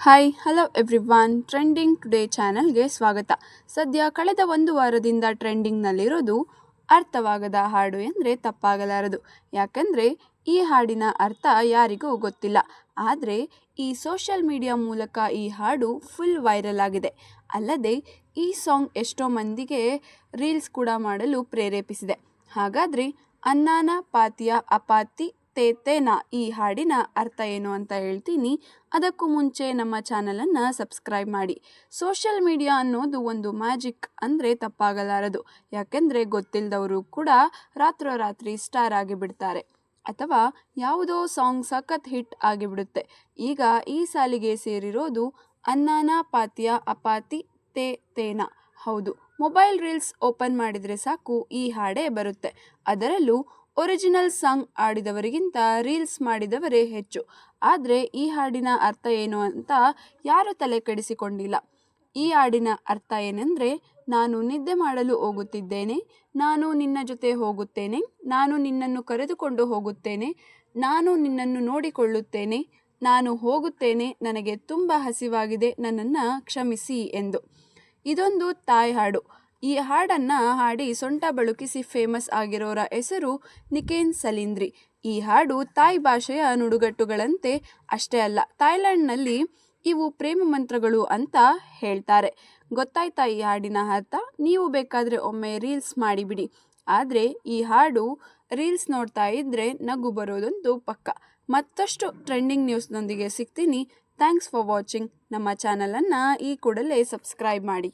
Hi hello everyone trending today ಚಾನಲ್ಗೆ ಸ್ವಾಗತ. ಸದ್ಯ ಕಳೆದ ಒಂದು ವಾರದಿಂದ ಟ್ರೆಂಡಿಂಗ್ನಲ್ಲಿರೋದು ಅರ್ಥವಾಗದ ಹಾಡು ಎಂದರೆ ತಪ್ಪಾಗಲಾರದು. ಯಾಕಂದರೆ ಈ ಹಾಡಿನ ಅರ್ಥ ಯಾರಿಗೂ ಗೊತ್ತಿಲ್ಲ. ಆದರೆ ಈ ಸೋಷಿಯಲ್ ಮೀಡಿಯಾ ಮೂಲಕ ಈ ಹಾಡು ಫುಲ್ ವೈರಲ್ ಆಗಿದೆ. ಅಲ್ಲದೆ ಈ ಸಾಂಗ್ ಎಷ್ಟೋ ಮಂದಿಗೆ ರೀಲ್ಸ್ ಕೂಡ ಮಾಡಲು ಪ್ರೇರೇಪಿಸಿದೆ. ಹಾಗಾದರೆ ಅನ್ನಾನ, ಪಾತಿಯ, ಅಪಾತಿ ತೇತೇನ ಈ ಹಾಡಿನ ಅರ್ಥ ಏನು ಅಂತ ಹೇಳ್ತೀನಿ. ಅದಕ್ಕೂ ಮುಂಚೆ ನಮ್ಮ ಚಾನಲನ್ನು ಸಬ್ಸ್ಕ್ರೈಬ್ ಮಾಡಿ. ಸೋಷಿಯಲ್ ಮೀಡಿಯಾ ಅನ್ನೋದು ಒಂದು ಮ್ಯಾಜಿಕ್ ಅಂದರೆ ತಪ್ಪಾಗಲಾರದು. ಯಾಕೆಂದರೆ ಗೊತ್ತಿಲ್ಲದವರು ಕೂಡ ರಾತ್ರೋರಾತ್ರಿ ಸ್ಟಾರ್ ಆಗಿಬಿಡ್ತಾರೆ. ಅಥವಾ ಯಾವುದೋ ಸಾಂಗ್ ಸಖತ್ ಹಿಟ್ ಆಗಿಬಿಡುತ್ತೆ. ಈಗ ಈ ಸಾಲಿಗೆ ಸೇರಿರೋದು ಅನ್ನಾನ ಪಾತಿಯ ಅಪಾತಿ ತೇ ತೇನ ಹೌದು, ಮೊಬೈಲ್ ರೀಲ್ಸ್ ಓಪನ್ ಮಾಡಿದರೆ ಸಾಕು ಈ ಹಾಡೇ ಬರುತ್ತೆ. ಅದರಲ್ಲೂ ಒರಿಜಿನಲ್ ಸಾಂಗ್ ಆಡಿದವರಿಗಿಂತ ರೀಲ್ಸ್ ಮಾಡಿದವರೇ ಹೆಚ್ಚು. ಆದರೆ ಈ ಹಾಡಿನ ಅರ್ಥ ಏನು ಅಂತ ಯಾರೂ ತಲೆ ಕೆಡಿಸಿಕೊಂಡಿಲ್ಲ ಈ ಹಾಡಿನ ಅರ್ಥ ಏನೆಂದರೆ, ನಾನು ನಿದ್ದೆ ಮಾಡಲು ಹೋಗುತ್ತಿದ್ದೇನೆ, ನಾನು ನಿನ್ನ ಜೊತೆ ಹೋಗುತ್ತೇನೆ, ನಾನು ನಿನ್ನನ್ನು ಕರೆದುಕೊಂಡು ಹೋಗುತ್ತೇನೆ, ನಾನು ನಿನ್ನನ್ನು ನೋಡಿಕೊಳ್ಳುತ್ತೇನೆ, ನಾನು ಹೋಗುತ್ತೇನೆ, ನನಗೆ ತುಂಬ ಹಸಿವಾಗಿದೆ, ನನ್ನನ್ನು ಕ್ಷಮಿಸಿ ಎಂದು. ಇದೊಂದು ತಾಯಿ ಹಾಡು. ಈ ಹಾಡನ್ನು ಹಾಡಿ ಸೊಂಟ ಬಳುಕಿಸಿ ಫೇಮಸ್ ಆಗಿರೋರ ಹೆಸರು ನಿಕೇನ್ ಸಲೀಂದ್ರಿ. ಈ ಹಾಡು ತಾಯ್ ಭಾಷೆಯ ನುಡುಗಟ್ಟುಗಳಂತೆ ಅಷ್ಟೇ ಅಲ್ಲ, ಥಾಯ್ಲೆಂಡ್ನಲ್ಲಿ ಇವು ಪ್ರೇಮ ಮಂತ್ರಗಳು ಅಂತ ಹೇಳ್ತಾರೆ. ಗೊತ್ತಾಯ್ತಾ ಈ ಹಾಡಿನ ಅರ್ಥ? ನೀವು ಬೇಕಾದರೆ ಒಮ್ಮೆ ರೀಲ್ಸ್ ಮಾಡಿಬಿಡಿ. ಆದರೆ ಈ ಹಾಡು ರೀಲ್ಸ್ ನೋಡ್ತಾ ಇದ್ದರೆ ನಗು ಬರೋದೊಂದು ಪಕ್ಕ. ಮತ್ತಷ್ಟು ಟ್ರೆಂಡಿಂಗ್ ನ್ಯೂಸ್ನೊಂದಿಗೆ ಸಿಗ್ತೀನಿ. ಥ್ಯಾಂಕ್ಸ್ ಫಾರ್ ವಾಚಿಂಗ್ ನಮ್ಮ ಚಾನಲನ್ನು ಈ ಕೂಡಲೇ ಸಬ್ಸ್ಕ್ರೈಬ್ ಮಾಡಿ.